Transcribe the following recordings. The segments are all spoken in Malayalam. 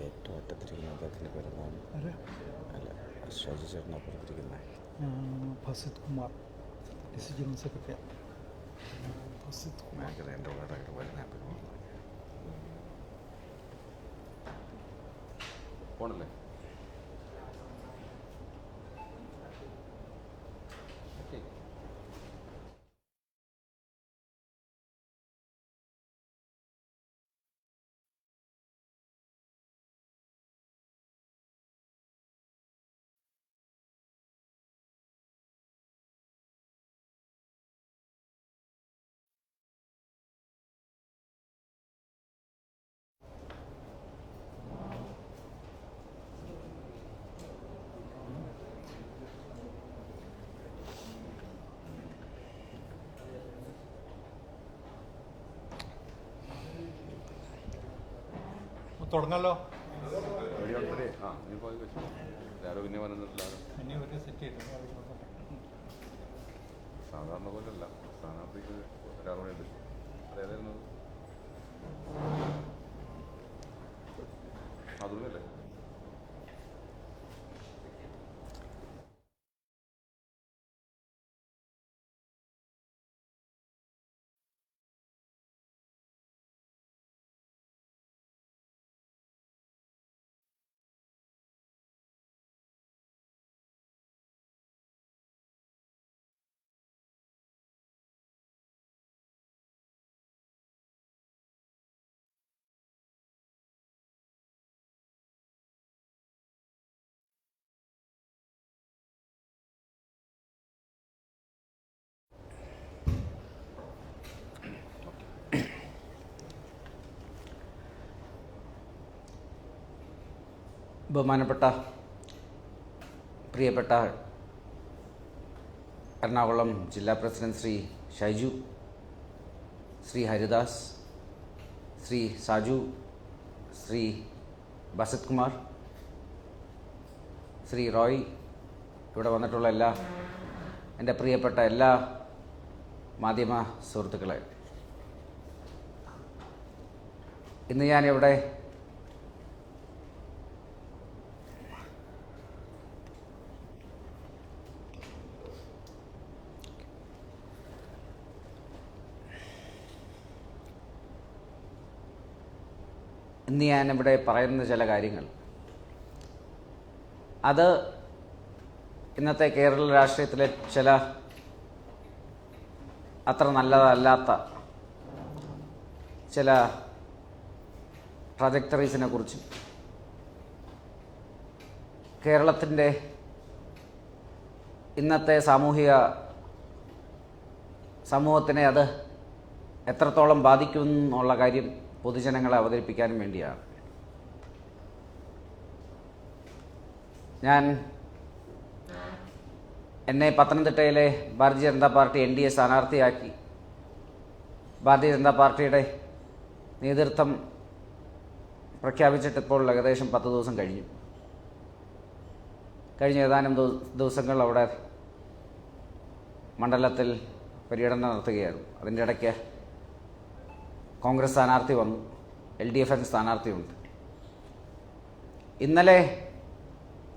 ഏറ്റവും ഒറ്റത്തിരിക്കുന്ന അദ്ദേഹത്തിന്റെ പേരെന്താണ് അല്ല ഷാജി ചേട്ടൻ അപ്പുറത്തിരിക്കുന്നത് Fasith Kumar. General secretary Fasith Kumar. എന്റെ വളരെ വരുന്ന പോണല്ലേ തുടങ്ങല്ലോ സാധാരണ പോലെ പിന്നെ ഒരു സെറ്റ് ചെയ്തു സാധാരണ പോലെയല്ല. സ്ഥാനാർത്ഥിക്ക് ഒരാളുണ്ട് അതേതായിരുന്നു ബഹുമാനപ്പെട്ട പ്രിയപ്പെട്ട എറണാകുളം ജില്ലാ പ്രസിഡന്റ് ശ്രീ ഷൈജു ശ്രീ ഹരിദാസ് ശ്രീ സാജു ശ്രീ ബസത് കുമാർ ശ്രീ റോയ് ഇവിടെ വന്നിട്ടുള്ള എല്ലാ എന്റെ പ്രിയപ്പെട്ട എല്ലാ മാധ്യമ സുഹൃത്തുക്കളെ. ഇന്ന് ഞാനിവിടെ ഇന്ന് ഞാനിവിടെ പറയുന്ന ചില കാര്യങ്ങൾ. അത് ഇന്നത്തെ കേരള രാഷ്ട്രീയത്തിലെ ചില അത്ര നല്ലതല്ലാത്ത ചില ട്രജക്ടറീസിനെ കുറിച്ചും കേരളത്തിന്റെ ഇന്നത്തെ സാമൂഹിക സമൂഹത്തിനെ അത് എത്രത്തോളം ബാധിക്കും എന്നുള്ള കാര്യം പൊതുജനങ്ങളെ അവതരിപ്പിക്കാനും വേണ്ടിയാണ്. ഞാൻ എന്നെ പത്തനംതിട്ടയിലെ Bharatiya Janata party N D A സ്ഥാനാർത്ഥിയാക്കി. Bharatiya Janata പാർട്ടിയുടെ നേതൃത്വം പ്രഖ്യാപിച്ചിട്ടിപ്പോൾ ഏകദേശം പത്ത് ദിവസം കഴിഞ്ഞു. കഴിഞ്ഞ ഏതാനും ദിവസങ്ങൾ അവിടെ മണ്ഡലത്തിൽ പര്യടനം നടത്തുകയായിരുന്നു. അതിന്റെ ഇടയ്ക്ക് കോൺഗ്രസ് സ്ഥാനാർത്ഥി വന്നു. എൽ ഡി എഫ് സ്ഥാനാർത്ഥിയുണ്ട് ഇന്നലെ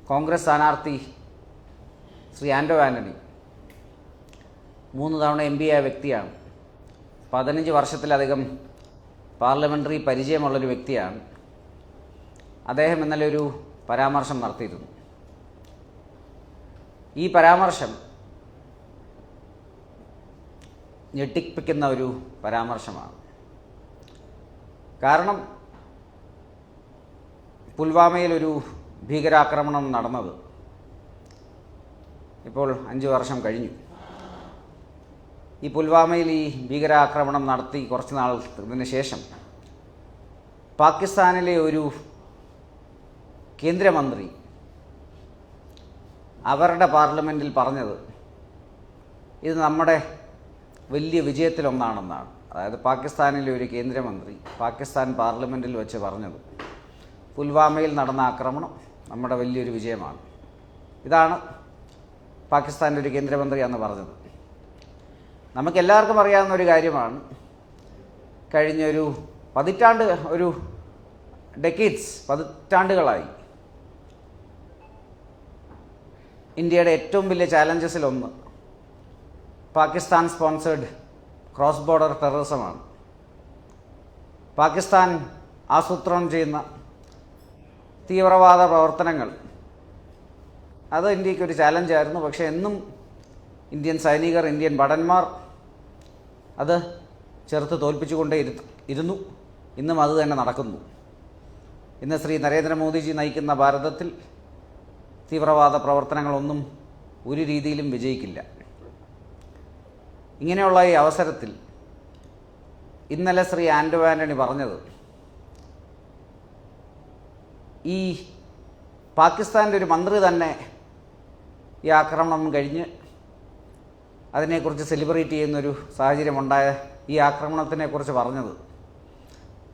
കോൺഗ്രസ് സ്ഥാനാർത്ഥി ശ്രീ ആൻഡോ ആന്റണി മൂന്ന് തവണ എം പി ആയ വ്യക്തിയാണ്. പതിനഞ്ച് വർഷത്തിലധികം പാർലമെന്ററി പരിചയമുള്ളൊരു വ്യക്തിയാണ്. അദ്ദേഹം ഇന്നലെ ഒരു പരാമർശം നടത്തിയിരുന്നു. ഈ പരാമർശം ഞെട്ടിപ്പിക്കുന്ന ഒരു പരാമർശമാണ്. കാരണം പുൽവാമയിൽ ഒരു ഭീകരാക്രമണം നടന്നത് ഇപ്പോൾ അഞ്ച് വർഷം കഴിഞ്ഞു. ഈ പുൽവാമയിൽ ഈ ഭീകരാക്രമണം നടത്തി കുറച്ച് നാളത്തിന് ശേഷം പാകിസ്ഥാനിലെ ഒരു കേന്ദ്രമന്ത്രി അവരുടെ പാർലമെന്റിൽ പറഞ്ഞത് ഇത് നമ്മുടെ വലിയ വിജയത്തിലൊന്നാണെന്നാണ്. അതായത് പാകിസ്ഥാനിലെ ഒരു കേന്ദ്രമന്ത്രി പാകിസ്ഥാൻ പാർലമെന്റിൽ വെച്ച് പറഞ്ഞത് പുൽവാമയിൽ നടന്ന ആക്രമണം നമ്മുടെ വലിയൊരു വിജയമാണ്. ഇതാണ് പാകിസ്ഥാന്റെ ഒരു കേന്ദ്രമന്ത്രി എന്ന് പറഞ്ഞത്. നമുക്കെല്ലാവർക്കും അറിയാവുന്ന ഒരു കാര്യമാണ്. കഴിഞ്ഞൊരു പതിറ്റാണ്ട് ഒരു ഡെക്കേറ്റ്സ് പതിറ്റാണ്ടുകളായി ഇന്ത്യയുടെ ഏറ്റവും വലിയ ചാലഞ്ചസിലൊന്ന് പാകിസ്ഥാൻ സ്പോൺസേഡ് ക്രോസ് ബോർഡർ ടെററിസമാണ്. പാകിസ്ഥാൻ ആസൂത്രണം ചെയ്യുന്ന തീവ്രവാദ പ്രവർത്തനങ്ങൾ. അത് ഇന്ത്യക്കൊരു ചാലഞ്ചായിരുന്നു പക്ഷേ എന്നും ഇന്ത്യൻ സൈനികർ ഇന്ത്യൻ ഭടന്മാർ അത് ചെറുത്ത് തോൽപ്പിച്ചുകൊണ്ടേ ഇരുന്നു. ഇന്നും അത് തന്നെ നടക്കുന്നു. ഇന്ന് ശ്രീ നരേന്ദ്രമോദിജി നയിക്കുന്ന ഭാരതത്തിൽ തീവ്രവാദ പ്രവർത്തനങ്ങളൊന്നും ഒരു രീതിയിലും വിജയിക്കില്ല. ഇങ്ങനെയുള്ള ഈ അവസരത്തിൽ ഇന്നലെ ശ്രീ ആൻഡോ ആന്റണി പറഞ്ഞത് ഈ പാകിസ്ഥാന്റെ ഒരു മന്ത്രി തന്നെ ഈ ആക്രമണം കഴിഞ്ഞ് അതിനെക്കുറിച്ച് സെലിബ്രേറ്റ് ചെയ്യുന്നൊരു സാഹചര്യമുണ്ടായ ഈ ആക്രമണത്തിനെക്കുറിച്ച് പറഞ്ഞത്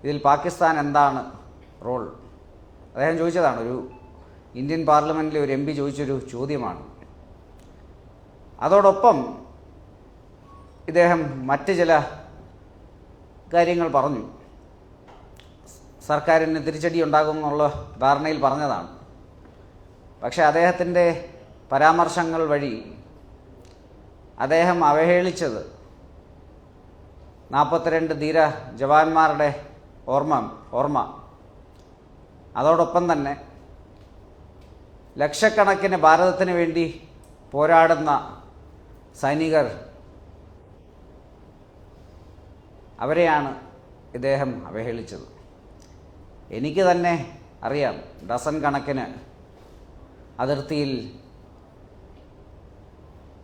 ഇതിൽ പാകിസ്ഥാൻ എന്താണ് റോൾ? അദ്ദേഹം ചോദിച്ചതാണ് ഒരു ഇന്ത്യൻ പാർലമെന്റിലെ ഒരു എം പി ചോദിച്ചൊരു ചോദ്യമാണ്. അതോടൊപ്പം ഇദ്ദേഹം മറ്റ് ചില കാര്യങ്ങൾ പറഞ്ഞു. സർക്കാരിന് തിരിച്ചടി ഉണ്ടാകുമെന്നുള്ള ധാരണയിൽ പറഞ്ഞതാണ്. പക്ഷേ അദ്ദേഹത്തിന്റെ പരാമർശങ്ങൾ വഴി അദ്ദേഹം അവഹേളിച്ചത് നാൽപ്പത്തിരണ്ട് ധീര ജവാന്മാരുടെ ഓർമ്മ ഓർമ്മ. അതോടൊപ്പം തന്നെ ലക്ഷക്കണക്കിന് ഭാരതത്തിന് വേണ്ടി പോരാടുന്ന സൈനികർ അവരെയാണ് ഇദ്ദേഹം അവഹേളിച്ചത്. എനിക്ക് തന്നെ അറിയാം ഡസൻ കണക്കിന് അതിർത്തിയിൽ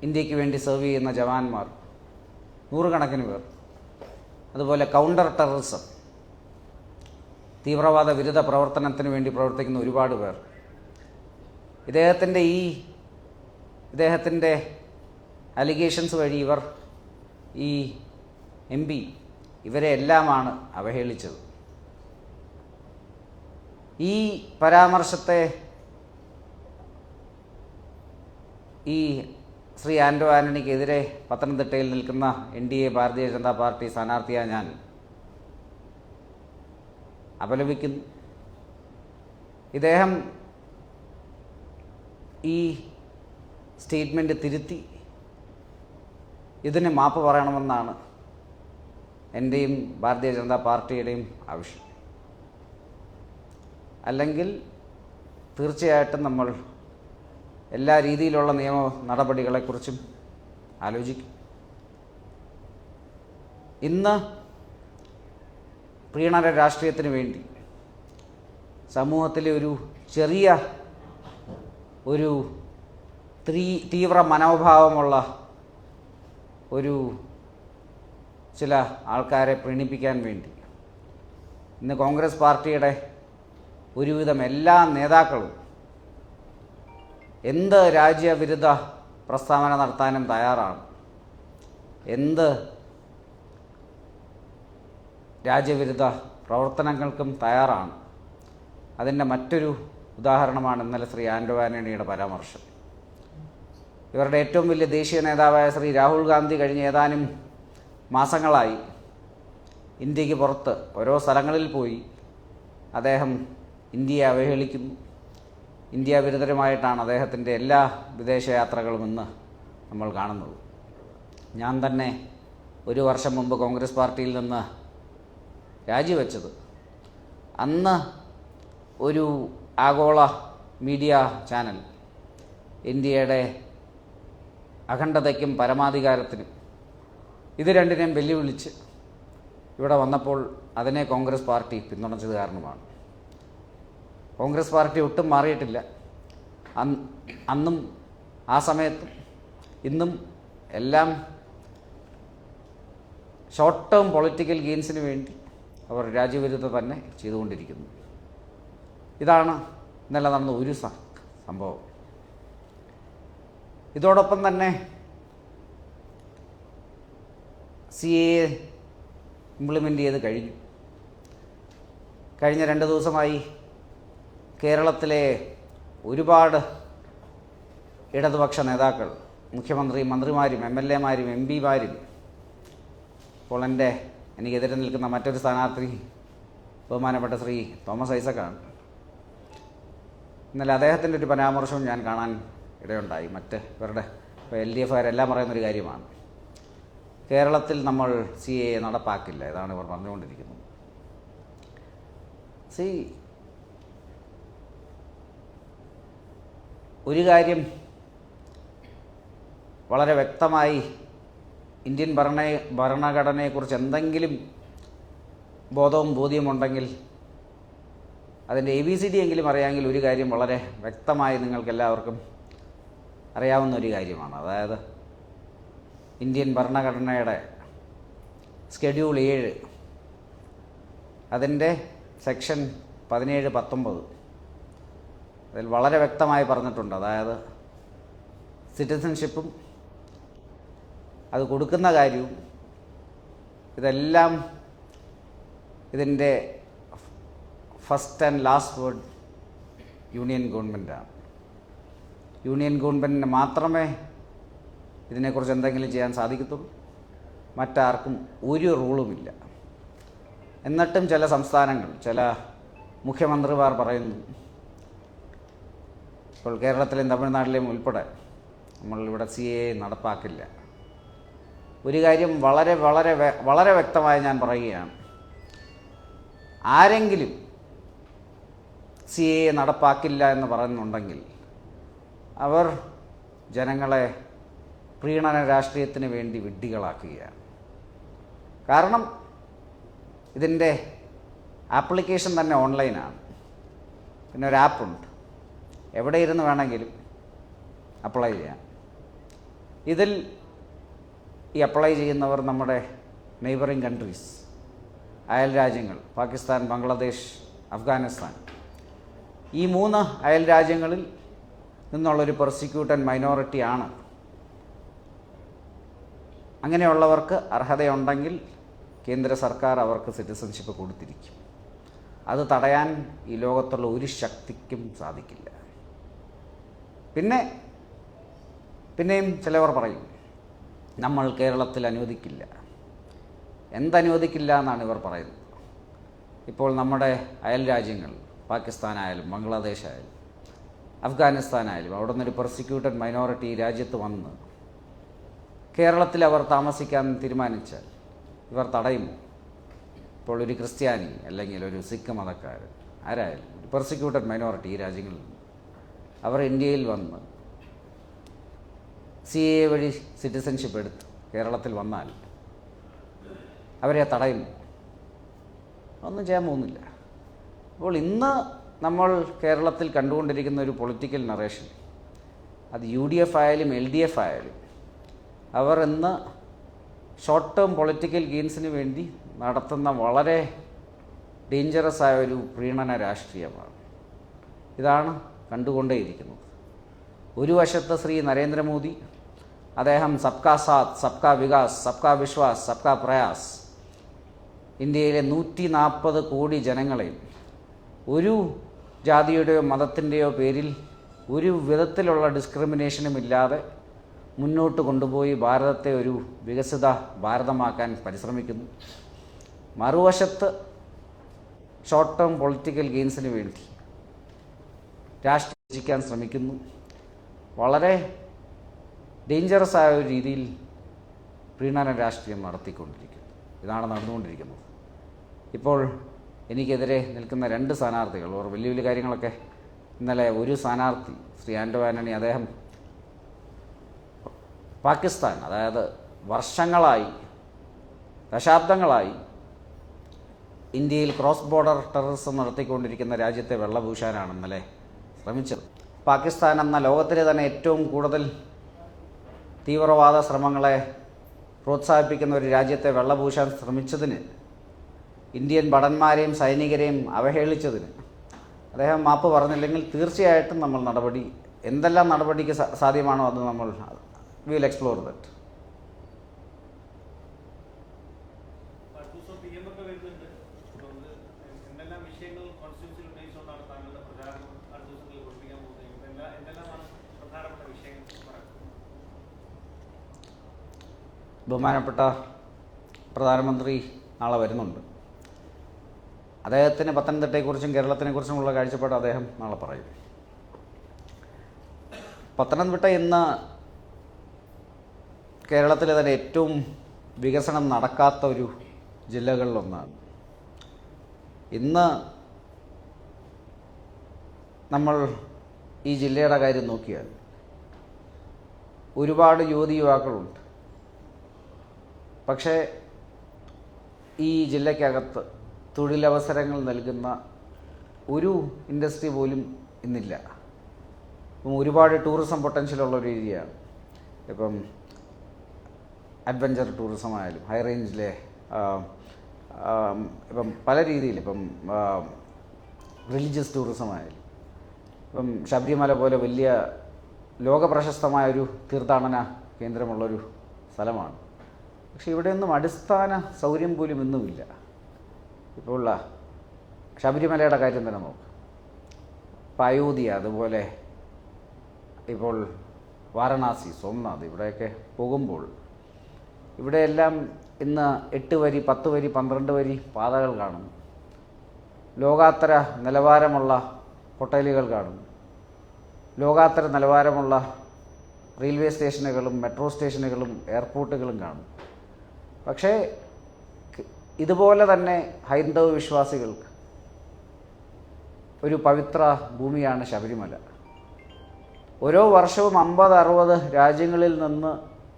ഇന്ത്യയ്ക്ക് വേണ്ടി സെർവ് ചെയ്യുന്ന ജവാന്മാർ നൂറുകണക്കിന് പേർ. അതുപോലെ കൗണ്ടർ ടെററിസം തീവ്രവാദ വിരുദ്ധ പ്രവർത്തനത്തിന് വേണ്ടി പ്രവർത്തിക്കുന്ന ഒരുപാട് പേർ. ഇദ്ദേഹത്തിന്റെ ഈ ഇദ്ദേഹത്തിന്റെ അലിഗേഷൻസ് വഴി ഇവർ ഈ എം പി ഇവരെ എല്ലാമാണ് അവഹേളിച്ചത്. ഈ പരാമർശത്തെ ഈ ശ്രീ ആൻഡോ ആന്റണിക്കെതിരെ പത്തനംതിട്ടയിൽ നിൽക്കുന്ന N D A Bharatiya Janata party സ്ഥാനാർത്ഥിയായ ഞാൻ. അപലപിക്കുന്നു. ഇദ്ദേഹം ഈ സ്റ്റേറ്റ്മെന്റ് തിരുത്തി. ഇതിന് മാപ്പ് പറയണമെന്നാണ് എന്റെയും ഭാരതീയ ജനതാ പാർട്ടിയുടെയും ആവശ്യം. അല്ലെങ്കിൽ തീർച്ചയായിട്ടും നമ്മൾ എല്ലാ രീതിയിലുള്ള നിയമ നടപടികളെക്കുറിച്ചും ആലോചിക്കും. ഇന്ന് പ്രീണര രാഷ്ട്രീയത്തിന് വേണ്ടി സമൂഹത്തിലെ ഒരു ചെറിയ ഒരു തീവ്ര മനോഭാവമുള്ള ഒരു ചില ആൾക്കാരെ പ്രീണിപ്പിക്കാൻ വേണ്ടി. ഇന്ന് കോൺഗ്രസ് പാർട്ടിയുടെ ഒരുവിധം എല്ലാ നേതാക്കളും എന്ത് രാജ്യവിരുദ്ധ പ്രസ്താവന നടത്താനും തയ്യാറാണ്. എന്ത് രാജ്യവിരുദ്ധ പ്രവർത്തനങ്ങൾക്കും തയ്യാറാണ്. അതിന്റെ മറ്റൊരു ഉദാഹരണമാണ് ഇന്നലെ ശ്രീ ആൻഡോ ആന്റണിയുടെ പരാമർശം. ഇവരുടെ ഏറ്റവും വലിയ ദേശീയ നേതാവായ ശ്രീ രാഹുൽ ഗാന്ധി കഴിഞ്ഞ ഏതാനും മാസങ്ങളായി ഇന്ത്യയ്ക്ക് പുറത്ത് ഓരോ സ്ഥലങ്ങളിൽ പോയി അദ്ദേഹം ഇന്ത്യയെ അവഹേളിക്കുന്നു. ഇന്ത്യ വിരുദ്ധരുമായിട്ടാണ് അദ്ദേഹത്തിന്റെ എല്ലാ വിദേശയാത്രകളും ഇന്ന് നമ്മൾ കാണുന്നത്. ഞാൻ തന്നെ ഒരു വർഷം മുമ്പ് കോൺഗ്രസ് പാർട്ടിയിൽ നിന്ന് രാജിവെച്ചത്. അന്ന് ഒരു ആഗോള മീഡിയ ചാനൽ ഇന്ത്യയുടെ അഖണ്ഡതയ്ക്കും പരമാധികാരത്തിനും ഇത് രണ്ടിനെയും വെല്ലുവിളിച്ച് ഇവിടെ വന്നപ്പോൾ അതിനെ കോൺഗ്രസ് പാർട്ടി പിന്തുണച്ചത് കാരണമാണ്. കോൺഗ്രസ് പാർട്ടി ഒട്ടും മാറിയിട്ടില്ല. അന്ന് ആ സമയത്തും ഇന്നും എല്ലാം ഷോർട്ട് ടേം പൊളിറ്റിക്കൽ ഗെയിൻസിന് വേണ്ടി അവർ രാജ്യവിരുദ്ധ തന്നെ ചെയ്തുകൊണ്ടിരിക്കുന്നു. ഇതാണ് ഇന്നലെ നടന്ന ഒരു സംഭവം. ഇതോടൊപ്പം തന്നെ സി എ ഇംപ്ലിമെന്റ് ചെയ്ത് കഴിഞ്ഞു. കഴിഞ്ഞ രണ്ട് ദിവസമായി കേരളത്തിലെ ഒരുപാട് ഇടതുപക്ഷ നേതാക്കൾ മുഖ്യമന്ത്രി മന്ത്രിമാരും എം എൽ എമാരും എം പിമാരും ഇപ്പോൾ എന്റെ എനിക്കെതിരെ നിൽക്കുന്ന മറ്റൊരു സ്ഥാനാർത്ഥി ബഹുമാനപ്പെട്ട ശ്രീ തോമസ് ഐസക്കാണ്. ഇന്നലെ അദ്ദേഹത്തിന്റെ ഒരു പരാമർശവും ഞാൻ കാണാൻ ഇടയുണ്ടായി. മറ്റ് ഇവരുടെ ഇപ്പോൾ എൽ ഡി എഫുകാരെല്ലാം പറയുന്നൊരു കാര്യമാണ്. കേരളത്തിൽ നമ്മൾ സി എ നടപ്പാക്കില്ല ഇതാണ് ഇവർ പറഞ്ഞുകൊണ്ടിരിക്കുന്നത്. സി ഒരു കാര്യം വളരെ വ്യക്തമായി ഇന്ത്യൻ ഭരണ ഭരണഘടനയെക്കുറിച്ച് എന്തെങ്കിലും ബോധവും ബോധ്യമുണ്ടെങ്കിൽ അതിന്റെ എ ബി സി ഡി എങ്കിലും അറിയാമെങ്കിൽ ഒരു കാര്യം വളരെ വ്യക്തമായി നിങ്ങൾക്ക് എല്ലാവർക്കും അറിയാവുന്ന ഒരു കാര്യമാണ്. അതായത് ഇന്ത്യൻ ഭരണഘടനയുടെ സ്കെഡ്യൂൾ ഏഴ്. അതിന്റെ സെക്ഷൻ പതിനേഴ് പത്തൊമ്പത്. അതിൽ വളരെ വ്യക്തമായി പറഞ്ഞിട്ടുണ്ട്. അതായത് സിറ്റിസൺഷിപ്പും അത് കൊടുക്കുന്ന കാര്യവും ഇതെല്ലാം ഇതിന്റെ first and last word union ഗവൺമെന്റാണ്. യൂണിയൻ ഗവൺമെന്റിന് മാത്രമേ ഇതിനെക്കുറിച്ച് എന്തെങ്കിലും ചെയ്യാൻ സാധിക്കത്തുള്ളൂ? മറ്റാർക്കും ഒരു റൂളുമില്ല. എന്നിട്ടും ചില സംസ്ഥാനങ്ങൾ ചില മുഖ്യമന്ത്രിമാർ പറയുന്നു ഇപ്പോൾ കേരളത്തിലെയും തമിഴ്നാട്ടിലെയും ഉൾപ്പെടെ നമ്മൾ ഇവിടെ സി എ നടപ്പാക്കില്ല. ഒരു കാര്യം വളരെ വളരെ വളരെ വ്യക്തമായി ഞാൻ പറയുകയാണ്. ആരെങ്കിലും സി എ നടപ്പാക്കില്ല എന്ന് പറയുന്നുണ്ടെങ്കിൽ അവർ ജനങ്ങളെ പ്രീണന രാഷ്ട്രീയത്തിന് വേണ്ടി വിഡ്ഢികളാക്കുകയാണ്. കാരണം ഇതിന്റെ ആപ്ലിക്കേഷൻ തന്നെ ഓൺലൈനാണ്. പിന്നെ ഒരു ആപ്പുണ്ട്. എവിടെ ഇരുന്ന് വേണമെങ്കിലും അപ്ലൈ ചെയ്യാം. ഇതിൽ ഈ അപ്ലൈ ചെയ്യുന്നവർ നമ്മുടെ നെയ്ബറിങ് കൺട്രീസ് അയൽ രാജ്യങ്ങൾ പാകിസ്ഥാൻ ബംഗ്ലാദേശ് അഫ്ഗാനിസ്ഥാൻ. ഈ മൂന്ന് അയൽ രാജ്യങ്ങളിൽ നിന്നുള്ളൊരു പെർസിക്യൂട്ടഡ് മൈനോറിറ്റിയാണ് അങ്ങനെയുള്ളവർക്ക് അർഹതയുണ്ടെങ്കിൽ കേന്ദ്ര സർക്കാർ അവർക്ക് സിറ്റിസൺഷിപ്പ് കൊടുത്തിരിക്കും. അത് തടയാൻ ഈ ലോകത്തുള്ള ഒരു ശക്തിക്കും സാധിക്കില്ല. പിന്നെ പിന്നെയും ചിലവർ പറയും നമ്മൾ കേരളത്തിൽ അനുവദിക്കില്ല. എന്തനുവദിക്കില്ല എന്നാണ് ഇവർ പറയുന്നത്. ഇപ്പോൾ നമ്മുടെ അയൽ രാജ്യങ്ങൾ പാകിസ്ഥാനായാലും ബംഗ്ലാദേശായാലും അഫ്ഗാനിസ്ഥാനായാലും അവിടെ നിന്നൊരു പ്രോസിക്യൂട്ടഡ് മൈനോറിറ്റി രാജ്യത്ത് വന്ന് കേരളത്തിൽ അവർ താമസിക്കാൻ തീരുമാനിച്ചാൽ ഇവർ തടയുമോ ഇപ്പോൾ ഒരു ക്രിസ്ത്യാനി അല്ലെങ്കിൽ ഒരു സിഖ് മതക്കാരൻ ആരായാലും ഒരു പെർസിക്യൂട്ടഡ് മൈനോറിറ്റി ഈ രാജ്യങ്ങളിൽ അവർ ഇന്ത്യയിൽ വന്ന് സി എ വഴി സിറ്റിസൺഷിപ്പ് എടുത്ത് കേരളത്തിൽ വന്നാൽ അവരെ തടയുമോ ഒന്നും ചെയ്യാൻ പോകുന്നില്ല. അപ്പോൾ ഇന്ന് നമ്മൾ കേരളത്തിൽ കണ്ടുകൊണ്ടിരിക്കുന്ന ഒരു പൊളിറ്റിക്കൽ നറേഷൻ അത് യു ഡി എഫ് ആയാലും എൽ ഡി എഫ് ആയാലും അവർ ഇന്ന് ഷോർട്ട് ടേം പൊളിറ്റിക്കൽ ഗെയിൻസിന് വേണ്ടി നടത്തുന്ന വളരെ ഡേഞ്ചറസ് ആയ ഒരു പ്രീണന രാഷ്ട്രീയമാണ്. ഇതാണ് കണ്ടുകൊണ്ടേയിരിക്കുന്നത്. ഒരു വശത്ത് ശ്രീ നരേന്ദ്രമോദി അദ്ദേഹം സബ്കാ സാത്ത് സബ്കാ വികാസ് സബ്കാ വിശ്വാസ് സബ്കാ പ്രയാസ് ഇന്ത്യയിലെ നൂറ്റി നാൽപ്പത് കോടി ജനങ്ങളെയും ഒരു ജാതിയുടെയോ മതത്തിന്റെയോ പേരിൽ ഒരു വിധത്തിലുള്ള ഡിസ്ക്രിമിനേഷനും ഇല്ലാതെ മുന്നോട്ട് കൊണ്ടുപോയി ഭാരതത്തെ ഒരു വികസിത ഭാരതമാക്കാൻ പരിശ്രമിക്കുന്നു. മറുവശത്ത് ഷോർട്ട് ടേം പൊളിറ്റിക്കൽ ഗെയിൻസിന് വേണ്ടി രാഷ്ട്രീയിക്കാൻ ശ്രമിക്കുന്നു. വളരെ ഡേഞ്ചറസ് ആയ ഒരു രീതിയിൽ പ്രീണന രാഷ്ട്രീയം നടത്തിക്കൊണ്ടിരിക്കുന്നു. ഇതാണ് നടന്നുകൊണ്ടിരിക്കുന്നത്. ഇപ്പോൾ എനിക്കെതിരെ നിൽക്കുന്ന രണ്ട് സ്ഥാനാർത്ഥികൾ ഓർ വലിയ വലിയ കാര്യങ്ങളൊക്കെ. ഇന്നലെ ഒരു സ്ഥാനാർത്ഥി ശ്രീ ആൻഡോ ആന്റണി അദ്ദേഹം പാകിസ്ഥാൻ അതായത് വർഷങ്ങളായി ദശാബ്ദങ്ങളായി ഇന്ത്യയിൽ ക്രോസ് ബോർഡർ ടെററിസം നടത്തിക്കൊണ്ടിരിക്കുന്ന രാജ്യത്തെ ഇന്നലെ ശ്രമിച്ചത്. പാകിസ്ഥാൻ എന്ന ലോകത്തിലെ തന്നെ ഏറ്റവും കൂടുതൽ തീവ്രവാദ ശ്രമങ്ങളെ പ്രോത്സാഹിപ്പിക്കുന്ന ഒരു രാജ്യത്തെ വെള്ളപൂശാൻ ശ്രമിച്ചതിന് ഇന്ത്യൻ ഭടന്മാരെയും സൈനികരെയും അവഹേളിച്ചതിന് അദ്ദേഹം മാപ്പ് പറഞ്ഞില്ലെങ്കിൽ തീർച്ചയായിട്ടും നമ്മൾ നടപടി എന്തെല്ലാം നടപടിക്ക് സാധ്യമാണോ അത് നമ്മൾ വിൽ എക്സ്പ്ലോർ ദറ്റ് that. ബഹുമാനപ്പെട്ട പ്രധാനമന്ത്രി നാളെ വരുന്നുണ്ട്. അദ്ദേഹത്തിന് പത്തനംതിട്ടയെക്കുറിച്ചും കേരളത്തിനെക്കുറിച്ചുമുള്ള കാഴ്ചപ്പാട് അദ്ദേഹം നാളെ പറയും. പത്തനംതിട്ട ഇന്ന് കേരളത്തിലെ തന്നെ ഏറ്റവും വികസനം നടക്കാത്ത ഒരു ജില്ലകളിലൊന്നാണ്. ഇന്ന് നമ്മൾ ഈ ജില്ലയുടെ കാര്യം നോക്കിയാൽ ഒരുപാട് യുവതി യുവാക്കളുണ്ട്. പക്ഷേ ഈ ജില്ലയ്ക്കകത്ത് തൊഴിലവസരങ്ങൾ നൽകുന്ന ഒരു ഇൻഡസ്ട്രി പോലും ഇന്നില്ല. ഒരുപാട് ടൂറിസം പൊട്ടൻഷ്യലുള്ള ഒരു ഏരിയയാണ്. ഇപ്പം അഡ്വഞ്ചർ ടൂറിസം ആയാലും ഹൈ റേഞ്ചിലെ ഇപ്പം പല രീതിയിൽ ഇപ്പം റിലീജിയസ് ടൂറിസം ആയാലും ഇപ്പം ശബരിമല പോലെ വലിയ ലോകപ്രശസ്തമായ ഒരു തീർത്ഥാടന കേന്ദ്രമുള്ളൊരു സ്ഥലമാണ്. പക്ഷെ ഇവിടെയൊന്നും അടിസ്ഥാന സൗകര്യം പോലും ഇന്നുമില്ല. ഇപ്പോൾ ഉള്ള ശബരിമലയുടെ കാര്യം തന്നെ നോക്ക്. ഇപ്പം അയോധ്യ അതുപോലെ ഇപ്പോൾ വാരണാസി സോംനാഥ് ഇവിടെയൊക്കെ പോകുമ്പോൾ ഇവിടെയെല്ലാം ഇന്ന് എട്ട് വരി പത്ത് വരി പന്ത്രണ്ട് വരി പാതകൾ കാണുന്നു. ലോകാത്തര നിലവാരമുള്ള ഹോട്ടലുകൾ കാണുന്നു. ലോകാത്തര നിലവാരമുള്ള റെയിൽവേ സ്റ്റേഷനുകളും മെട്രോ സ്റ്റേഷനുകളും എയർപോർട്ടുകളും കാണും പക്ഷേ ഇതുപോലെ തന്നെ ഹൈന്ദവ വിശ്വാസികൾക്ക് ഒരു പവിത്ര ഭൂമിയാണ് ശബരിമല. ഓരോ വർഷവും അമ്പത് അറുപത് രാജ്യങ്ങളിൽ നിന്ന്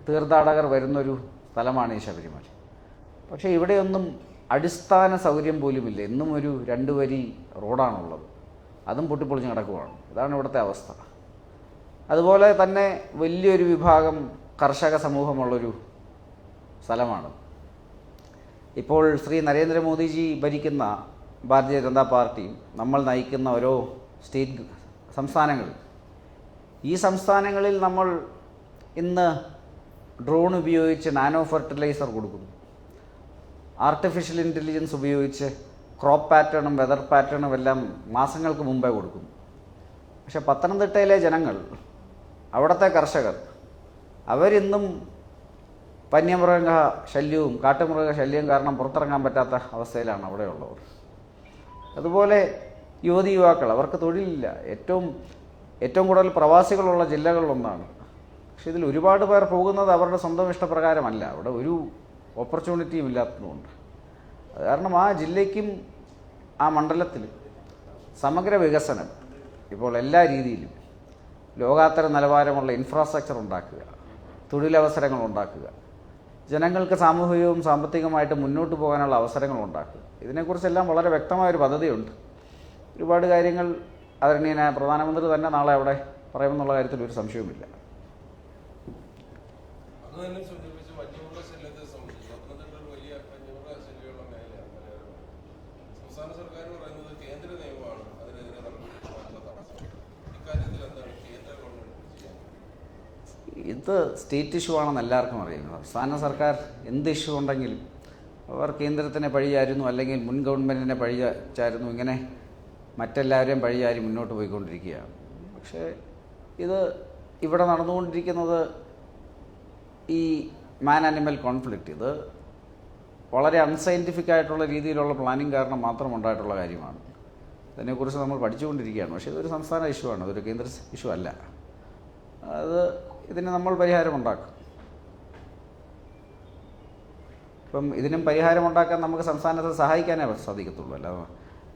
തീർത്ഥാടകർ വരുന്നൊരു സ്ഥലമാണ് ഈ ശബരിമല. പക്ഷേ ഇവിടെയൊന്നും അടിസ്ഥാന സൗകര്യം പോലുമില്ല. എന്നും ഒരു രണ്ട് വരി റോഡാണുള്ളത്. അതും പൊട്ടിപ്പൊളിഞ്ഞ് കിടക്കുവാണ്. ഇതാണ് ഇവിടുത്തെ അവസ്ഥ. അതുപോലെ തന്നെ വലിയൊരു വിഭാഗം കർഷക സമൂഹമുള്ളൊരു സ്ഥലമാണ്. ഇപ്പോൾ ശ്രീ നരേന്ദ്രമോദിജി ഭരിക്കുന്ന ഭാരതീയ ജനതാ പാർട്ടിയും നമ്മൾ നയിക്കുന്ന ഓരോ സ്റ്റേറ്റ് സംസ്ഥാനങ്ങൾ ഈ സംസ്ഥാനങ്ങളിൽ നമ്മൾ ഇന്ന് ഡ്രോൺ ഉപയോഗിച്ച് നാനോ ഫെർട്ടിലൈസർ കൊടുക്കുന്നു. ആർട്ടിഫിഷ്യൽ ഇന്റലിജൻസ് ഉപയോഗിച്ച് ക്രോപ്പ് പാറ്റേണും വെതർ പാറ്റേണും എല്ലാം മാസങ്ങൾക്ക് മുമ്പേ കൊടുക്കുന്നു. പക്ഷേ പത്തനംതിട്ടയിലെ ജനങ്ങൾ അവിടുത്തെ കർഷകർ അവരിന്നും വന്യമൃഗ ശല്യവും കാട്ടുമൃഗ ശല്യവും കാരണം പുറത്തിറങ്ങാൻ പറ്റാത്ത അവസ്ഥയിലാണ് അവിടെയുള്ളവർ. അതുപോലെ യുവതി യുവാക്കൾ അവർക്ക് തൊഴിലില്ല. ഏറ്റവും ഏറ്റവും കൂടുതൽ പ്രവാസികളുള്ള ജില്ലകളിലൊന്നാണ് പക്ഷെ ഇതിൽ ഒരുപാട് പേർ പോകുന്നത് അവരുടെ സ്വന്തം ഇഷ്ടപ്രകാരമല്ല. അവിടെ ഒരു ഓപ്പർച്യൂണിറ്റിയും ഇല്ലാത്തതുകൊണ്ട്. അത് കാരണം ആ ജില്ലയ്ക്കും ആ മണ്ഡലത്തിൽ സമഗ്ര വികസനം ഇപ്പോൾ എല്ലാ രീതിയിലും ലോകാത്തര നിലവാരമുള്ള ഇൻഫ്രാസ്ട്രക്ചർ ഉണ്ടാക്കുക തൊഴിലവസരങ്ങൾ ഉണ്ടാക്കുക ജനങ്ങൾക്ക് സാമൂഹികവും സാമ്പത്തികമായിട്ട് മുന്നോട്ട് പോകാനുള്ള അവസരങ്ങൾ ഉണ്ടാക്കുക. ഇതിനെക്കുറിച്ചെല്ലാം വളരെ വ്യക്തമായൊരു പദ്ധതിയുണ്ട്. ഒരുപാട് കാര്യങ്ങൾ ആദരണീയനായ പ്രധാനമന്ത്രി തന്നെ നാളെ അവിടെ പറയുമെന്നുള്ള കാര്യത്തിൽ ഒരു സംശയവുമില്ല. അത് തന്നെ സൂചിപ്പിച്ച് വന്യമൃഗ ശല്യത്തെ സംബന്ധിച്ച് പത്തനംതിട്ട ഒരു വലിയ വന്യമൃഗ ശല്യമുള്ള മേഖലയാണ് മലയാളം. സംസ്ഥാന സർക്കാർ പറയുന്നത് കേന്ദ്ര നിയമമാണ് അതിനെതിരെ നടക്കുന്ന തടസ്സം. ഇക്കാര്യത്തിൽ എന്താണ് കേന്ദ്ര ഗവൺമെന്റ് ഇത് സ്റ്റേറ്റ് ഇഷ്യൂ ആണെന്ന് എല്ലാവർക്കും അറിയാം. സംസ്ഥാന സർക്കാർ എന്ത് ഇഷ്യൂ ഉണ്ടെങ്കിലും അവർ കേന്ദ്രത്തിനെ പഴിയായിരുന്നു അല്ലെങ്കിൽ മുൻ ഗവൺമെന്റിനെ പഴിച്ചായിരുന്നു ഇങ്ങനെ മറ്റെല്ലാവരെയും പഴിയാരി മുന്നോട്ട് പോയിക്കൊണ്ടിരിക്കുകയാണ്. പക്ഷേ ഇത് ഇവിടെ നടന്നുകൊണ്ടിരിക്കുന്നത് ഈ മാൻ ആനിമൽ കോൺഫ്ലിക്റ്റ് ഇത് വളരെ അൺസയന്റിഫിക് ആയിട്ടുള്ള രീതിയിലുള്ള പ്ലാനിങ് കാരണം മാത്രം ഉണ്ടായിട്ടുള്ള കാര്യമാണ്. ഇതിനെക്കുറിച്ച് നമ്മൾ പഠിച്ചുകൊണ്ടിരിക്കുകയാണ്. പക്ഷേ ഇതൊരു സംസ്ഥാന ഇഷ്യൂ ആണ്. അതൊരു കേന്ദ്ര ഇഷ്യൂ അല്ല. അത് ഇതിന് നമ്മൾ പരിഹാരം ഉണ്ടാക്കും. ഇപ്പം ഇതിനും പരിഹാരം ഉണ്ടാക്കാൻ നമുക്ക് സംസ്ഥാനത്തെ സഹായിക്കാനേ സാധിക്കത്തുള്ളൂ. അല്ലാതെ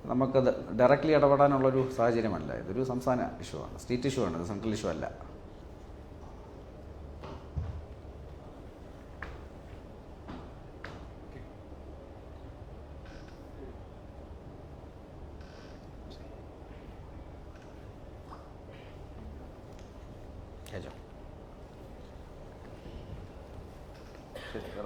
നമുക്ക് ഡയറക്റ്റ്ലി ഇടപെടാനുള്ളൊരു സാഹചര്യമല്ല. ഇതൊരു സംസ്ഥാന ഇഷ്യൂ ആണ്. സ്റ്റേറ്റ് ഇഷ്യൂ ആണ്. ഇത് സെൻട്രൽ ഇഷ്യൂ അല്ല.